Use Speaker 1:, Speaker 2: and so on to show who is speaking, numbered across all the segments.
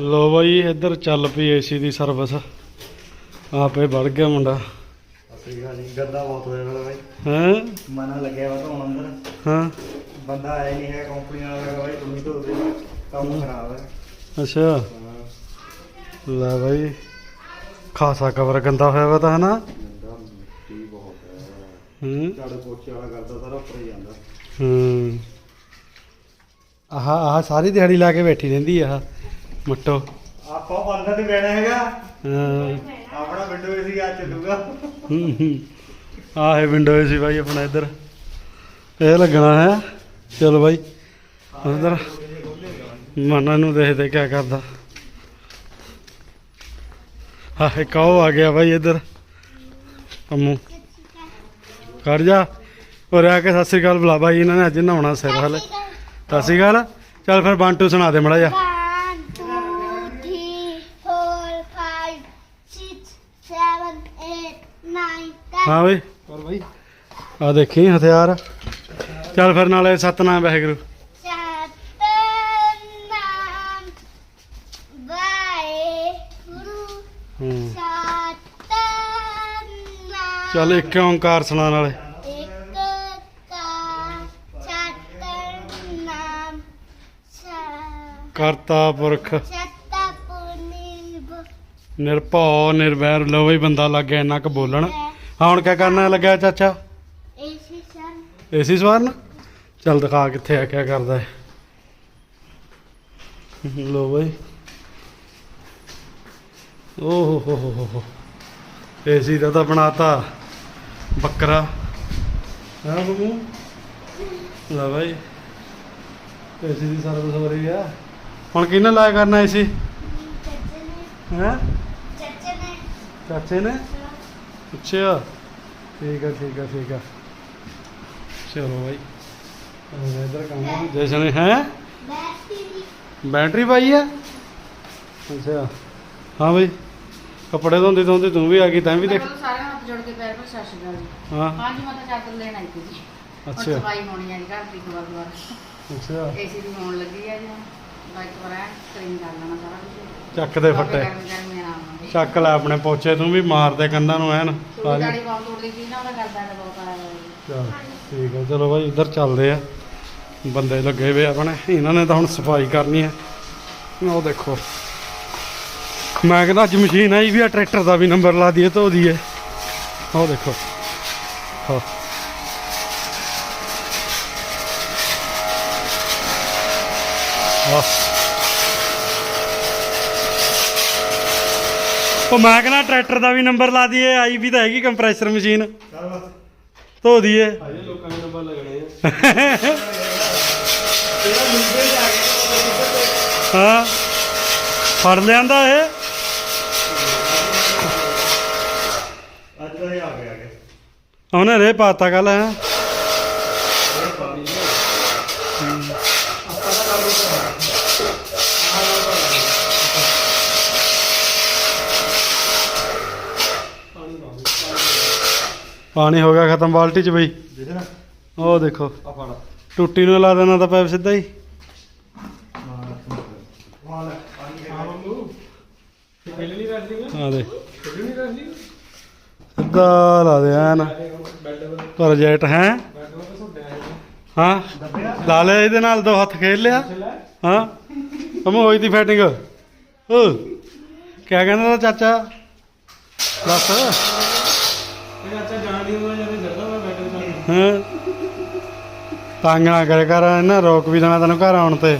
Speaker 1: ਲੋ ਬਾਈ ਇੱਧਰ ਚੱਲ ਪਈ ਏਸੀ ਦੀ ਸਰਵਿਸ ਆਪੇ ਵੜ ਗਿਆ ਮੁੰਡਾ।
Speaker 2: ਅਸਲੀ ਗੱਲ ਨਹੀਂ ਗੰਦਾ ਬਹੁਤ ਹੋਇਆ ਵਾਲਾ ਬਾਈ।
Speaker 1: ਹੈ?
Speaker 2: ਮਨ ਲੱਗਿਆ ਵਾ ਧੋਣ ਅੰਦਰ।
Speaker 1: ਹਾਂ।
Speaker 2: ਬੰਦਾ ਆਇਆ ਨਹੀਂ ਹੈ ਕੰਪਨੀ ਵਾਲਾ ਬਾਈ ਤੁਸੀਂ ਦੇ ਕੰਮ ਖਰਾਬ ਹੈ।
Speaker 1: ਅੱਛਾ। ਲੈ ਬਾਈ ਖਾਸਾ ਕਵਰ ਗੰਦਾ ਹੋਇਆ ਵਾ ਤਾਂ ਹਨਾ?
Speaker 2: ਹੈ। ਝਾੜੂ ਪੋਚੇ ਵਾਲਾ ਕਰਦਾ ਸਾਰਾ ਉੱਪਰ ਹੀ ਜਾਂਦਾ।
Speaker 1: ਹੂੰ। ਆਹ ਆਹ ਸਾਰੀ ਦਿਹਾੜੀ ਲਾ ਕੇ ਬੈਠੀ ਰਹਿੰਦੀ ਆ ਮੱਟੋ
Speaker 2: ਆਪਾਂ ਬੰਦਾ ਤੇ ਬੈਣਾ ਹੈਗਾ।
Speaker 1: ਹਾਂ।
Speaker 2: ਆਪਣਾ ਵਿੰਡੋ ਏਸੀ ਆ ਚੱਲੂਗਾ।
Speaker 1: ਹੂੰ, ਹੂੰ। ਆਹ ਹੈ ਵਿੰਡੋ ਸੀ ਬਾਈ ਆਪਣਾ ਇੱਧਰ। ਇਹ ਲੱਗਣਾ ਹੈ। ਚਲੋ ਬਾਈ ਉਧਰ। ਮਨਾਂ ਨੂੰ ਦੇਖਦੇ ਕਿਆ ਕਰਦਾ। ਆਹ ਇੱਕ ਉਹ ਆ ਗਿਆ ਬਾਈ ਇੱਧਰ। ਅੰਮੂ। ਕਰ ਜਾ। ਉਰੇ ਆ ਕੇ ਸਤਿ ਸ੍ਰੀ ਅਕਾਲ ਬੁਲਾ ਬਾਈ ਇਹਨਾਂ ਨੇ ਅੱਜ ਨਹਾਉਣਾ ਸਿਰ ਹਲੇ। ਸਤਿ ਸ੍ਰੀ ਅਕਾਲ। ਚੱਲ ਫਿਰ ਬੰਟੂ ਸੁਣਾ ਦੇ ਮੜਾ ਜਾ ਹਾਂ ਬਈ।
Speaker 2: ਹੋਰ ਬਾਈ
Speaker 1: ਆ ਦੇਖੀ ਹਥਿਆਰ। ਚੱਲ ਫਿਰ ਨਾਲੇ ਸਤਨਾਮ ਵਾਹਿਗੁਰੂ। ਹੂੰ।
Speaker 3: Satanan.
Speaker 1: ਚੱਲ ਇੱਕ ਓੰਕਾਰ ਸੁਣਾ ਨਾਲੇ।
Speaker 3: ਇੱਕ ਕਾਰ ਸਤਨਾਮ ਸ-
Speaker 1: ਕਰਤਾ ਪੁਰਖ।
Speaker 3: ਸਤਪੁਰਨਿਰਭ
Speaker 1: ਨਿਰਭਉ। ਨਿਰਵੈਰ। ਲੋ ਬੰਦਾ ਲੱਗ ਗਿਆ ਇੰਨਾ ਕੁ ਬੋਲਣ। ਹਾਂ ਹੁਣ ਕਿਆ ਕਰਨਾ ਲੱਗਿਆ ਚਾਚਾ?
Speaker 3: ਏਸੀ ਸਨ
Speaker 1: ਏਸੀ ਸਵਾਰਨ? ਚੱਲ ਦਿਖਾ ਕਿੱਥੇ ਆ ਕਿਆ ਕਰਦਾ ਹੈ। ਲੋ ਬਈ। ਓ ਹੋ ਹੋ ਹੋ ਹੋ ਹੋ। ਏਸੀ ਦਾ ਤਾਂ ਬਣਾਤਾ ਬੱਕਰਾ। ਹਾਂ ਬਮੂ ਲੈ ਬਾਈ। ਏਸੀ ਦੀ ਸਰਵਿਸ ਹੋ ਰਹੀ ਆ। ਹੁਣ ਕਿਹਨੇ ਲਾਇਆ ਕਰਨਾ ਏਸੀ?
Speaker 3: ਚਾਚੇ ਨੇ।
Speaker 1: ਹੈ?
Speaker 3: ਚਾਚੇ ਨੇ।
Speaker 1: ਚਾਚੇ ਨੇ? ਅੱਛਾ ਠੀਕ ਆ ਠੀਕ ਆ ਠੀਕ ਆ। ਚਲੋ ਬਾਈ। ਉਹ ਇਧਰ ਕੰਮ ਜੈਸਨ ਹੈ? ਬੈਟਰੀ ਪਾਈ ਆ? ਅੱਛਾ। ਹਾਂ ਬਈ। ਕੱਪੜੇ ਧੋਂਦੇ ਧੋਂਦੇ ਤੂੰ ਵੀ ਆ ਗਈ ਤੈਂ ਵੀ ਦੇਖ।
Speaker 4: ਨੂੰ ਹੱਥ ਜੋੜ ਕੇ ਪੈਰ ਪਰ ਸਤਿ ਸ਼੍ਰੀ ਅਕਾਲ ਜੀ।
Speaker 1: ਹਾਂ।
Speaker 4: ਹਾਂਜੀ ਮੈਂ ਤਾਂ ਚਾਦਰ ਲੈਣ ਆਈ ਸੀ ਜੀ।
Speaker 1: ਅੱਛਾ।
Speaker 4: ਸਫ਼ਾਈ ਹੋਣੀ ਹੈ ਜੀ ਘਰ ਦੀ ਦੁਬਾਰਾ ਦੁਬਾਰਾ
Speaker 1: ਅੱਛਾ।
Speaker 4: ਏਸੀ ਦੀ ਹੋਣ ਲੱਗੀ ਹੈ ਜੀ ਕਰ ਲੈਣਾ ਸਾਰਾ ਕੁਝ
Speaker 1: ਚੱਕ ਦੇ ਫੱਟੇ। ਚੱਕ ਲੈ ਆਪਣੇ ਪੋਚੇ ਤੂੰ ਵੀ ਮਾਰ ਦੇ ਕੰਨਾਂ ਨੂੰ ਐਨ। ਸਾਰੀ
Speaker 4: ਦਾੜੀ ਬਹੁਤ ਤੋੜਦੀ ਸੀ ਨਾ ਉਹਦਾ ਕਰਦਾ ਹੈ ਬਹੁਤ ਆਇਆ ਹੋਇਆ ਜੀ
Speaker 1: ਚਲ ਠੀਕ ਹੈ ਚਲੋ ਭਾਈ ਇੱਧਰ ਚੱਲਦੇ ਆ। ਬੰਦੇ ਲੱਗੇ ਆ ਆਪਣੇ ਇਹਨਾਂ ਨੇ ਤਾਂ ਹੁਣ ਸਫ਼ਾਈ ਕਰਨੀ ਹੈ। ਉਹ ਦੇਖੋ। ਮੈਂ ਕਹਿੰਦਾ ਅੱਜ ਮਸ਼ੀਨ ਆਈ ਵੀ ਆ ਟਰੈਕਟਰ ਦਾ ਵੀ ਨੰਬਰ ਲਾ ਦਈਏ ਧੋ ਦਈਏ ਉਹ ਦੇਖੋ। ਹਾਂ। ਆਹ। ਉਹ ਮੈਂ ਕਹਿੰਦਾ ਟਰੈਕਟਰ ਦਾ ਵੀ ਨੰਬਰ ਲਾ ਦਈਏ ਆਈ ਵੀ ਤਾਂ ਹੈਗੀ ਕੰਪਰੈਸਰ ਮਸ਼ੀਨ। ਧੋ ਦਈਏ।
Speaker 2: ਲੋਕਾਂ ਦੇ ਨੰਬਰ ਲੱਗਣੇ ਆ
Speaker 1: ਹਾਂ। ਫੜ ਲਿਆਂਦਾ ਇਹ।
Speaker 2: ਅੱਜ ਇਹ ਆ ਗਿਆ
Speaker 1: ਉਹਨੇ ਰੇ ਪਾਤਾ ਕੱਲ ਹੈ। ਪਾਣੀ ਹੋ ਗਿਆ ਖਤਮ ਬਾਲਟੀ ਚ ਬਈ।
Speaker 2: ਦੇਖ ਨਾ।
Speaker 1: ਉਹ ਦੇਖੋ।
Speaker 2: ਆ ਫੜ।
Speaker 1: ਟੁੱਟੀ ਨੂੰ ਲਾ ਦੇਣਾ ਤਾਂ ਪੈਪ ਸਿੱਧਾ ਹੀ।
Speaker 2: ਲੈ
Speaker 1: ਆ ਦੇ ਸਿੱਧਾ ਲਾ ਦੇ ਐਨ। ਪ੍ਰੋਜੈਕਟ ਹੈ। ਹਾਂ। ਲਾ ਲਿਆ ਇਹਦੇ ਨਾਲ ਦੋ ਹੱਥ ਖੇਲ ਲਿਆ। ਹਾਂ। ਤੁਮ ਹੋਈ ਤੀ ਫੈਟਿੰਗ। ਓ ਕਿਆ ਕਹਿੰਦਾ ਚਾਚਾ? ਦੱਸ।
Speaker 2: ਇਹ ਅੱਛਾ ਜਾਣ ਦੀ ਉਹਨਾਂ ਜਦੋਂ ਫਿਰਦਾ ਮੈਂ ਬੈੱਡ ਤੇ
Speaker 1: ਹਾਂ? ਤੰਗ ਨਾ ਕਰੇ ਕਰ ਇਹਨਾਂ ਰੋਕ ਵੀ ਦੇਣਾ ਤੈਨੂੰ ਘਰ ਆਉਣ ਤੇ।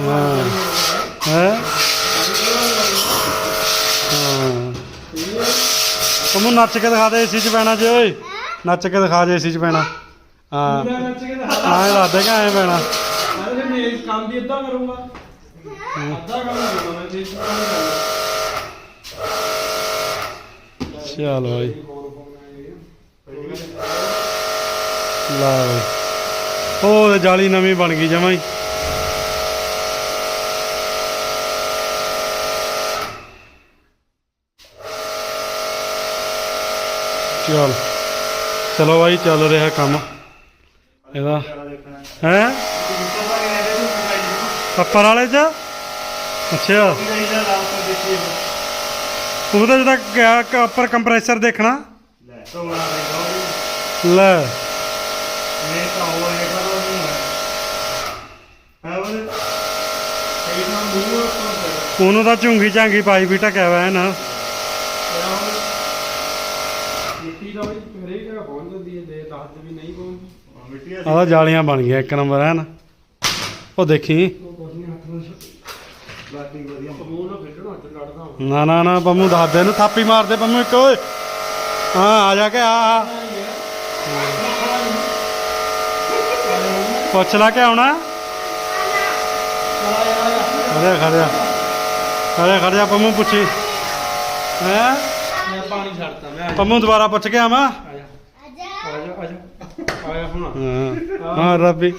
Speaker 1: ਹਾਂ। ਹੈ? ਹਾਂ। ਨੱਚ ਕੇ ਦਿਖਾ ਦੇ ਏਸੀ ਚ ਪੈਣਾ ਜੇ, ਓਏ। ਨੱਚ ਕੇ ਦਿਖਾ ਦੇ ਏਸੀ ਚ ਪੈਣਾ। ਹਾਂ।
Speaker 2: ਨੱਚ ਕੇ ਤਾਂ
Speaker 1: ਆਏ ਦੱਸਦੇ ਕਿ ਐਂ ਪੈਣਾ।
Speaker 2: ਮੈਂ ਫਿਰ ਮੇਰੇ ਕੰਮ ਵੀ ਅੱਧਾ ਕਰੂੰਗਾ ਅੱਧਾ ਕੰਮ ਕਰੂੰਗਾ ਮੈਂ ਤੇ
Speaker 1: ਚੱਲ ਬਾਈ। ਲਾ ਉਹ ਜਾਲੀ ਨਵੀਂ ਬਣ ਗਈ ਜਮਾਂ ਹੀ। ਚੱਲ। ਚਲੋ ਬਾਈ, ਚੱਲ ਰਿਹਾ ਕੰਮ। ਇਹਦਾ।
Speaker 2: ਦੇਖਣਾ
Speaker 1: ਹੈ?
Speaker 2: ਵਾਲੇ
Speaker 1: ਪੱਪਰ ਵਾਲੇ ਚ? ਅੱਛਾ। ਉਹਦਾ ਜਿਹੜਾ ਕਿਆ ਕੰਪਰੈਸਰ ਦੇਖਣਾ।
Speaker 2: ਲੈ। ਤੋਂ
Speaker 1: ਲੈ।
Speaker 2: ਇਹ ਤਾਂ ਹੋ ਇਹ ਕਰੋ ਨਹੀਂ ਹੈ ਹਾਂ ਬੋਲੇ ਇਹ ਨਾ ਮੂੰਹ ਤੋਂ।
Speaker 1: ਉਹਨੂੰ ਤਾਂ ਝੁੰਗੀ ਝਾਂਗੀ ਪਾਈ ਵੀ ਟਕਿਆ ਹੋਇਆ ਹੈ ਨਾ
Speaker 5: ਮਿੱਟੀ ਦਾ ਵੀ ਹਰੇਕ ਜਗ੍ਹਾ ਪਹੁੰਚ ਜਾਂਦੀ ਹੈ ਦੇ ਦੱਸ ਵੀ ਨਹੀਂ ਪਹੁੰਚਦੀ
Speaker 2: ਮਿੱਟੀ
Speaker 1: ਆਹ ਤਾਂ ਜਾਲੀਆਂ ਬਣ ਗਈਆਂ ਇੱਕ ਨੰਬਰ ਹੈ ਨਾ ਉਹ ਦੇਖੀ ਨਾ ਨਾ ਨਾ ਪੰਮੂ ਦੱਸ ਦੇ ਇਹਨੂੰ ਥਾਪੀ ਮਾਰ ਦੇ ਪੰਮੂ ਇੱਕ ਓਏ। ਹਾਂ ਆ ਜਾ ਕੇ ਆ ਆ। ਪੁੱਛ ਲਾ ਕੇ ਆਉਣਾ। ਖੜਿਆ ਖੜਿਆ ਖੜਿਆ ਖੜਿਆ ਪੰਮੂ ਪੁੱਛੀ। ਹੈ?
Speaker 5: ਮੈਂ ਪਾਣੀ ਛੱਡਤਾ ਮੈਂ
Speaker 1: ਪੰਮੂ ਦੁਬਾਰਾ ਪੁੱਛ ਕੇ ਆਵਾਂ?
Speaker 3: ਆਜਾ
Speaker 5: ਆਜਾ ਆਇਆ ਹੁਣ।
Speaker 1: ਹਾਂ। ਹਾਂ ਰੱਬੀ।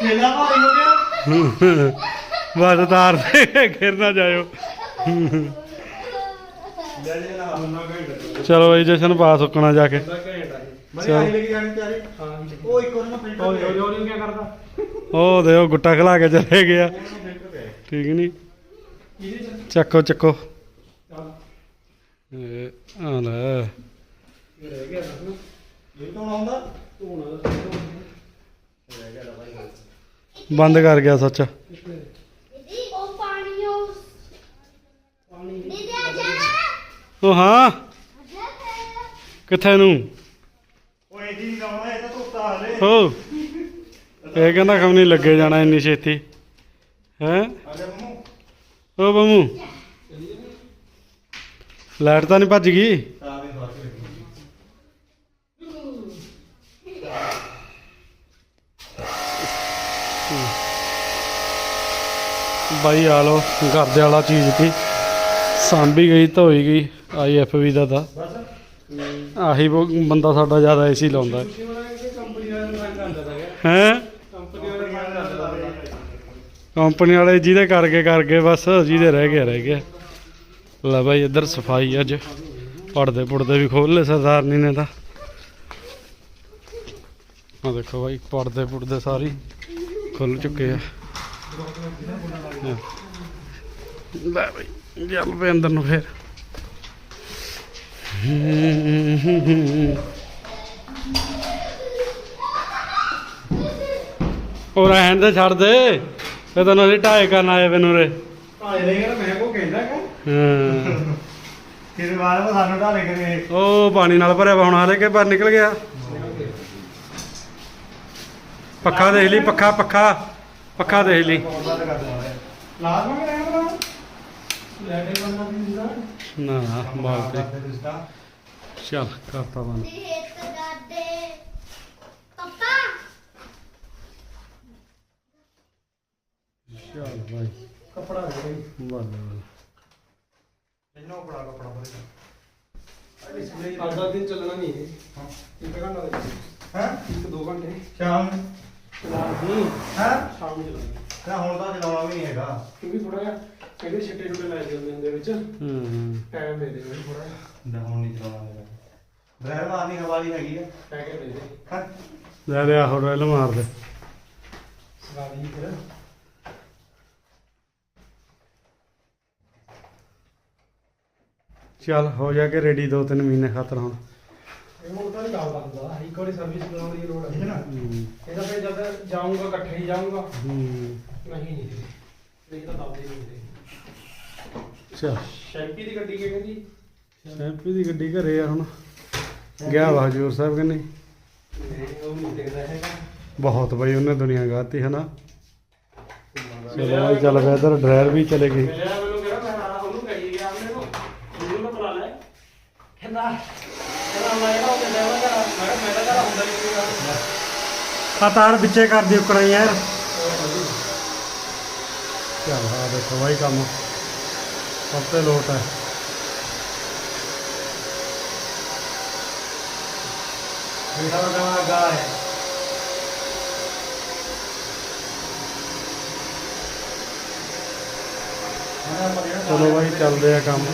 Speaker 2: ਖੇਲਾ ਭਾਈ ਹੋ ਗਿਆ।
Speaker 1: ਬਸ ਤਾਰ ਦੇ ਘਿਰ ਨਾ ਜਾਇਓ। ਚਲੋ ਬਈ ਜਸ਼ਨ ਪਾਸ ਹੁਕਣਾ ਜਾ ਕੇ।
Speaker 2: ਉਹ
Speaker 1: ਦੇ। ਉਹ ਗੁੱਟਾ ਖਲਾ ਕੇ ਚਲੇ ਗਿਆ। ਠੀਕ ਨਹੀਂ? ਚੱਕੋ ਚੱਕੋ।
Speaker 5: ਚੱਲ
Speaker 1: ਇਹ ਆ ਲੈ।
Speaker 5: ਇਹ
Speaker 2: ਇਹ
Speaker 1: ਬੰਦ ਕਰ ਗਿਆ ਸੱਚ
Speaker 3: ਦੀਦੀ ਉਹ ਪਾਣੀ ਉਹ
Speaker 5: ਪਾਣੀ
Speaker 3: ਦੀਦੀ ਆਜਾ
Speaker 1: ਉਹ ਹਾਂ। ਕਿੱਥੇ ਨੂੰ?
Speaker 2: ਇਹਦੀ ਨਹੀਂ ਲਾਉਣਾ ਇਹ ਤਾਂ ਧੁੱਤਾ ਹਲੇ।
Speaker 1: ਹੋ। ਇਹ ਕਹਿੰਦਾ ਖਮ ਨਹੀਂ ਲੱਗੇ ਜਾਣਾ ਇੰਨੀ ਛੇਤੀ। ਹੈ? ਓ ਬੰਮੂ ਲਾਈਟ ਤਾਂ ਨਹੀਂ ਭੱਜ ਗਈ? ਬਾਈ ਆ ਲੋ ਘਰਦੇ ਵਾਲਾ ਚੀਜ਼ ਤੀ ਸਾਂਭੀ ਗਈ ਧੋਈ ਗਈ। ਆਈ ਐਫ ਵੀ ਦਾ ਤਾਂ। ਆਹੀ ਬੰਦਾ ਸਾਡਾ ਜ਼ਿਆਦਾ ਏਸੀ ਲਾਉਂਦਾ।
Speaker 5: ਤੁਸੀਂ ਕੰਪਨੀ ਵਾਲਾ ਨੂੰ ਰੰਗ ਆਉਂਦਾ ਤਾਂ
Speaker 1: ਹੈ?
Speaker 5: ਕੰਪਨੀ ਵਾਲੇ
Speaker 1: ਜਿਹਦੇ ਕਰਕੇ ਕਰਕੇ ਬਸ ਜਿਹਦੇ ਰਹਿ ਗਿਆ ਰਹਿ ਗਿਆ। ਲੈ ਬਾਈ, ਇੱਧਰ ਸਫ਼ਾਈ ਅੱਜ। ਪੜਦੇ ਪੁੜਦੇ ਵੀ ਖੋਲ ਲਏ ਸਰਦਾਰਨੀ ਨੇ ਤਾਂ। ਆ ਦੇਖੋ ਬਾਈ ਪੜਦੇ ਪੁੜਦੇ ਸਾਰੀ ਖੁੱਲ ਚੁੱਕੇ ਆ। ਲੈ ਬਾਈ, ਚੱਲ ਪਏ ਅੰਦਰ ਨੂੰ ਫੇਰ। ਉਹ ਰਹਿਣ ਦੇ ਛੱਡ ਦੇ। ਫੇ ਤੈਨੂੰ ਅਸੀਂ ਢਾਏ ਕਰਨ ਆਏ ਵੇ ਨੂਰੇ।
Speaker 5: ਭਾਏ ਲੈ ਗਿਆ ਮੈਂ ਕੋ ਕਹਿੰਦਾ ਕਿ
Speaker 1: ਹਾਂ।
Speaker 2: ਫਿਰ ਬਾਅਦ ਵਿੱਚ ਸਾਨੂੰ ਢਾਲੇ ਕਰੇ।
Speaker 1: ਉਹ ਪਾਣੀ ਨਾਲ ਭਰਿਆ ਵਾ ਹੁਣ ਹਾਲੇ ਕਿ ਬਾਹਰ ਨਿਕਲ ਗਿਆ। ਪੱਖਾ ਦੇਖ ਲਈ ਪੱਖਾ ਪੱਖਾ। ਪੱਖਾ ਦੇਖ ਲਈ।
Speaker 5: ਲਾਜ਼ਮੀ ਰਹਿਣਾ ਬਣਾ ਲੈਟੇ ਬੰਦਾ ਵੀ ਹੁੰਦਾ
Speaker 1: ਨਾ ਬਾਤ ਤੇ। ਚੱਲ ਕਰਤਾ ਬੰਦ। ਚੱਲ ਭਾਈ
Speaker 5: ਕੱਪੜਾ ਦੇ ਦੇ।
Speaker 1: ਬੱਲੇ
Speaker 2: ਇਹਨੂੰ ਬੜਾ ਕਪੜਾ ਪਰੇ
Speaker 5: ਅੱਜ ਦਾ ਦਿਨ ਚੱਲਣਾ ਨਹੀਂ ਇਹ ਇੱਕ ਘੰਟਾ ਦੇ
Speaker 2: ਹੈ?
Speaker 5: ਇੱਕ ਦੋ ਘੰਟੇ।
Speaker 2: ਸ਼ਾਮ ਨੂੰ।
Speaker 5: ਨਹੀਂ
Speaker 2: ਹੈ?
Speaker 5: ਸ਼ਾਮ ਨੂੰ ਚੱਲਣਾ
Speaker 2: ਤਾਂ ਹੁਣ ਤਾਂ ਚਲਾਉਣਾ ਵੀ ਨਹੀਂ ਹੈਗਾ।
Speaker 5: ਕਿਉਂਕਿ ਥੋੜਾ ਜਿਹਾ ਕਹਿੰਦੇ ਛਿੱਟੇ ਛੁੱਟੇ ਲੈ ਜਾਂਦੇ ਹੁੰਦੇ ਵਿੱਚ।
Speaker 1: ਹੂੰ
Speaker 5: ਟਾਈਮ ਦੇ ਦੇ ਮੈਨੂੰ ਥੋੜਾ ਜਿਹਾ।
Speaker 2: ਨਾ ਹੁਣ ਨਹੀਂ ਚਲਾਉਣਾ ਹੈਗਾ ਬ੍ਰਹਿਰ ਮਾਰਨੀ ਹਵਾਲੀ ਹੈਗੀ ਆ।
Speaker 5: ਪੈਕੇਟ ਦੇ ਦੇ।
Speaker 2: ਹੈਂ?
Speaker 1: ਲੈ ਲਿਆ ਹੋਰ ਰੈਲ ਮਾਰ ਦੇ।
Speaker 5: ਗਾੜੀ ਫਿਰ।
Speaker 1: ਚੱਲ ਹੋ ਜਾ ਕੇ ਰੈਡੀ ਦੋ ਤਿੰਨ ਮਹੀਨੇ ਖਾਤਰ ਹੁਣ?
Speaker 5: ਇਹ ਤਾਂ ਨਹੀਂ ਗੱਲ ਹੁੰਦਾ ਇੱਕ ਵਾਰੀ ਸਰਵਿਸ ਕਰਾਉਣ ਦੀ ਲੋੜ
Speaker 2: ਠੀਕ ਹੈ। ਨਾ
Speaker 5: ਇਹਦਾ ਫਿਰ ਜਦ ਜਾਊਂਗਾ ਇਕੱਠੇ ਹੀ ਜਾਊਂਗਾ।
Speaker 1: ਹੂੰ।
Speaker 5: ਨਹੀਂ ਨਹੀਂ। ਦੇ ਨਹੀਂ ਤਾਂ ਦੱਬਦੇ ਨਹੀਂ ਹੁੰਦੇ।
Speaker 1: ਚੱਲ
Speaker 5: ਸ਼ੈਂਪੀ ਦੀ ਗੱਡੀ ਕੀ ਕਹਿੰਦੀ
Speaker 1: ਸੈਂਪੀ ਦੀ ਗੱਡੀ ਘਰੇ ਆ ਹੁਣ। ਗਿਆ ਵਾ ਹਜੂਰ ਸਾਹਿਬ ਕਿ ਨਹੀਂ?
Speaker 5: ਉਹ ਨਹੀਂ ਦਿਖਦਾ ਹੈਗਾ।
Speaker 1: ਬਹੁਤ ਬਈ ਉਹਨੇ ਦੁਨੀਆ ਗਾਤੀ ਹੈ ਨਾ ਚਲੋ ਗਿਆ ਇਧਰ ਡਰਾਈਵਰ ਵੀ ਚਲੇ ਗਏ।
Speaker 5: ਮਿਲਿਆ ਮੈਨੂੰ ਕਿਹਾ ਮੈਂ ਹਾਂ ਉਹਨੂੰ ਕਹੀ ਗਿਆ ਨੂੰ ਉਹਨੂੰ ਨਾ ਬੁਲਾ ਲੈ ਕਹਿੰਦਾ ਕਹਿੰਦਾ ਮੈਂ ਕਿਹੜਾ ਉਹ ਕਹਿੰਦਾ ਮੈਂ ਕਿਹਾ ਮੈਂ ਤਾਂ ਘਰ ਹੁੰਦਾ ਨਹੀਂ ਕੋਈ
Speaker 1: ਆ ਤਾਰ ਵਿੱਚੇ ਕਰ ਦਿਓ ਕਰਾਂ ਯਾਰ। ਚੱਲ ਆ ਦੇਖੋ ਭਾਈ ਕੰਮ। ਸਭ ਤੇ ਲੋਟ ਹੈ।
Speaker 2: ਮੇਰਾ
Speaker 1: ਚਲੋ ਭਾਈ ਚੱਲਦੇ ਆ ਕੰਮ।